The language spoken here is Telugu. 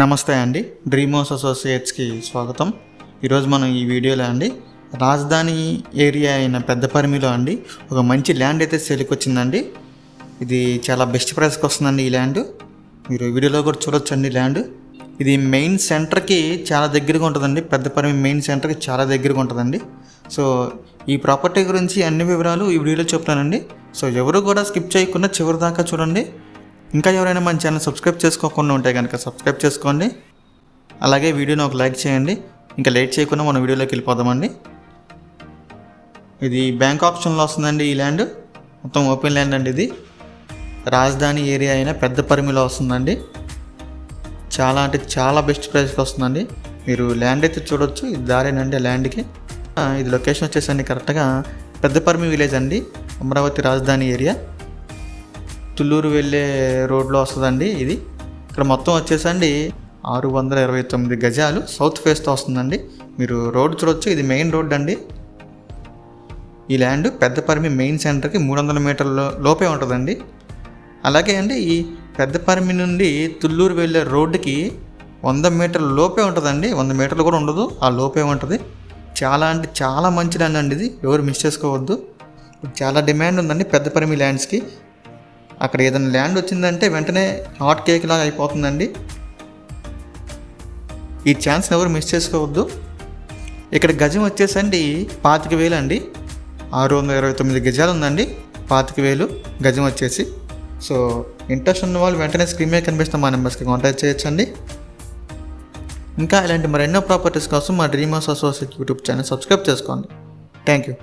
నమస్తే అండి. డ్రీమోస్ అసోసియేట్స్కి స్వాగతం. ఈరోజు మనం ఈ వీడియోలో అండి రాజధాని ఏరియా అయిన పెద్దపరిమిలో అండి ఒక మంచి ల్యాండ్ అయితే సేల్కి వచ్చిందండి ఇది చాలా బెస్ట్ ప్రైస్కి వస్తుందండి ఈ ల్యాండ్. మీరు వీడియోలో కూడా చూడొచ్చండి ల్యాండ్. ఇది మెయిన్ సెంటర్కి చాలా దగ్గరగా ఉంటుందండి. పెద్దపరిమి మెయిన్ సెంటర్కి చాలా దగ్గరగా ఉంటుందండి. సో ఈ ప్రాపర్టీ గురించి అన్ని వివరాలు ఈ వీడియోలో చెప్తానండి. సో ఎవరు కూడా స్కిప్ చేయకుండా చివరి దాకా చూడండి. ఇంకా ఎవరైనా మన ఛానల్ సబ్స్క్రైబ్ చేసుకోకుండా ఉంటే కనుక సబ్స్క్రైబ్ చేసుకోండి. అలాగే వీడియోని ఒక లైక్ చేయండి. ఇంకా లేట్ చేయకుండా మన వీడియోలోకి వెళ్ళిపోదామండి. ఇది బ్యాంక్ ఆప్షన్లో వస్తుందండి ఈ ల్యాండ్. మొత్తం ఓపెన్ ల్యాండ్ అండి ఇది. రాజధాని ఏరియా అయిన పెద్ద పరిమిలో వస్తుందండి. చాలా అంటే చాలా బెస్ట్ ప్రైస్కి వస్తుందండి. మీరు ల్యాండ్ అయితే చూడొచ్చు. ఇది దారేనండి ఆ ల్యాండ్కి? ఇది లొకేషన్ వచ్చేసండి కరెక్ట్గా పెద్దపరిమి విలేజ్ అండి. అమరావతి రాజధాని ఏరియా. తుళ్ళూరు వెళ్ళే రోడ్లో వస్తుందండి ఇది. ఇక్కడ మొత్తం వచ్చేసండి ఆరు వందల ఇరవై తొమ్మిది గజాలు. సౌత్ ఫేస్తో వస్తుందండి. మీరు రోడ్ చూడొచ్చు. ఇది మెయిన్ రోడ్ అండి. ఈ ల్యాండ్ పెద్దపరిమి మెయిన్ సెంటర్కి మూడు వందల మీటర్ల లోపే ఉంటుందండి. అలాగే అండి ఈ పెద్దపరిమి నుండి తుళ్ళూరు వెళ్ళే రోడ్డుకి వంద మీటర్ల లోపే ఉంటుందండి. వంద మీటర్లు కూడా ఉండదు. ఆ లోపే ఉంటుంది. చాలా అంటే చాలా మంచి ల్యాండ్ అండి ఇది. ఎవరు మిస్ చేసుకోవద్దు. చాలా డిమాండ్ ఉందండి పెద్దపరిమి ల్యాండ్స్కి. అక్కడ ఏదైనా ల్యాండ్ వచ్చిందంటే వెంటనే హాట్ కేక్ లాగా అయిపోతుందండి. ఈ ఛాన్స్ని ఎవరు మిస్ చేసుకోవద్దు. ఇక్కడ గజం వచ్చేసండి పాతిక వేలు అండి. ఆరు వందల ఇరవై తొమ్మిది గజాలు ఉందండి. పాతిక వేలు గజం వచ్చేసి. సో ఇంట్రెస్ట్ ఉన్న వాళ్ళు వెంటనే స్క్రీన్ మీద కనిపిస్తున్న మా నెంబర్స్కి కాంటాక్ట్ చేయొచ్చండి. ఇంకా ఇలాంటి మరెన్నో ప్రాపర్టీస్ కోసం మా dream house associate YouTube channel subscribe చేసుకోండి. Thank you